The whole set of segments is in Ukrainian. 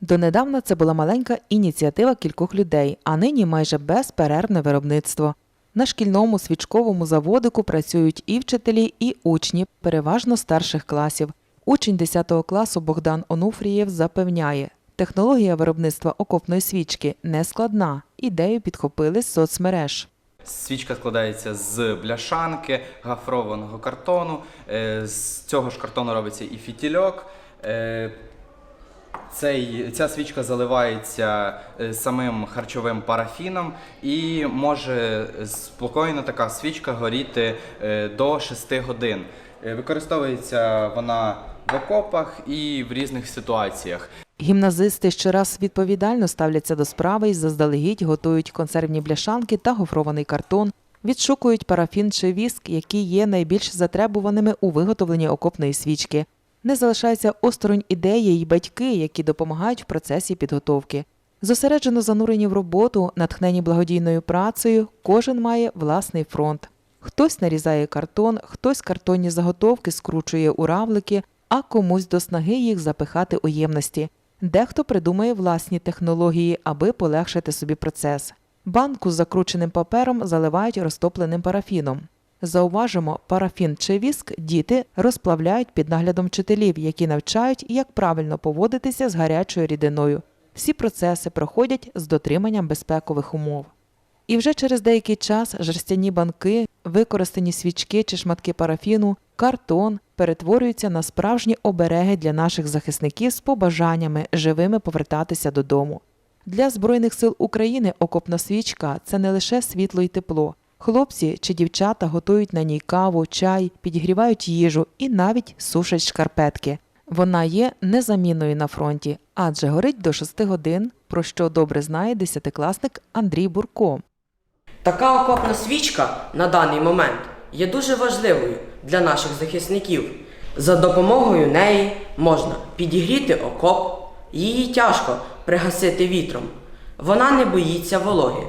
Донедавна це була маленька ініціатива кількох людей, а нині майже безперервне виробництво. На шкільному свічковому заводику працюють і вчителі, і учні, переважно старших класів. Учень 10 класу Богдан Онуфрієв запевняє, технологія виробництва окопної свічки не складна. Ідею підхопили з соцмереж. Свічка складається з бляшанки, гафрованого картону. Е, З цього ж картону робиться і фітільок. Цей, ця свічка заливається е, самим харчовим парафіном і може спокійно така свічка горіти е, до 6 годин. Е, Використовується вона в окопах і в різних ситуаціях. Гімназисти щораз відповідально ставляться до справи і заздалегідь готують консервні бляшанки та гофрований картон, відшукують парафін чи віск, які є найбільш затребуваними у виготовленні окопної свічки. Не залишаються осторонь ідеї й батьки, які допомагають в процесі підготовки. Зосереджено занурені в роботу, натхнені благодійною працею, кожен має власний фронт. Хтось нарізає картон, хтось картонні заготовки скручує у равлики, а комусь до снаги їх запихати у ємності. Дехто придумає власні технології, аби полегшити собі процес. Банку з закрученим папером заливають розтопленим парафіном. Зауважимо, парафін чи віск діти розплавляють під наглядом вчителів, які навчають, як правильно поводитися з гарячою рідиною. Всі процеси проходять з дотриманням безпекових умов. І вже через деякий час жерстяні банки, використані свічки чи шматки парафіну, картон перетворюються на справжні обереги для наших захисників з побажаннями живими повертатися додому. Для Збройних сил України окопна свічка це не лише світло і тепло. Хлопці чи дівчата готують на ній каву, чай, підігрівають їжу і навіть сушать шкарпетки. Вона є незамінною на фронті, адже горить до 6 годин, про що добре знає десятикласник Андрій Бурко. Така окопна свічка на даний момент є дуже важливою для наших захисників. За допомогою неї можна підігріти окоп, її тяжко пригасити вітром. Вона не боїться вологи.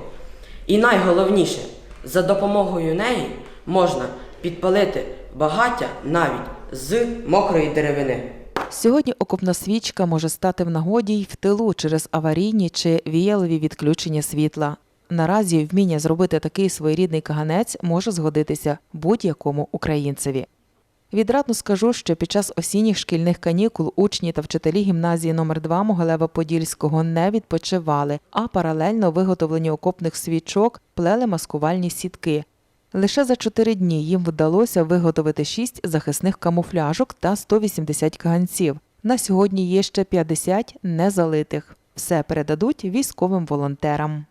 І найголовніше, за допомогою неї можна підпалити багаття навіть з мокрої деревини. Сьогодні окопна свічка може стати в нагоді й в тилу через аварійні чи віялові відключення світла. Наразі вміння зробити такий своєрідний каганець може згодитися будь-якому українцеві. Відрадно скажу, що під час осінніх шкільних канікул учні та вчителі гімназії номер 2 Могилева Подільського не відпочивали, а паралельно виготовлені окопних свічок плели маскувальні сітки. Лише за чотири дні їм вдалося виготовити шість захисних камуфляжок та 180 каганців. На сьогодні є ще 50 незалитих. Все передадуть військовим волонтерам.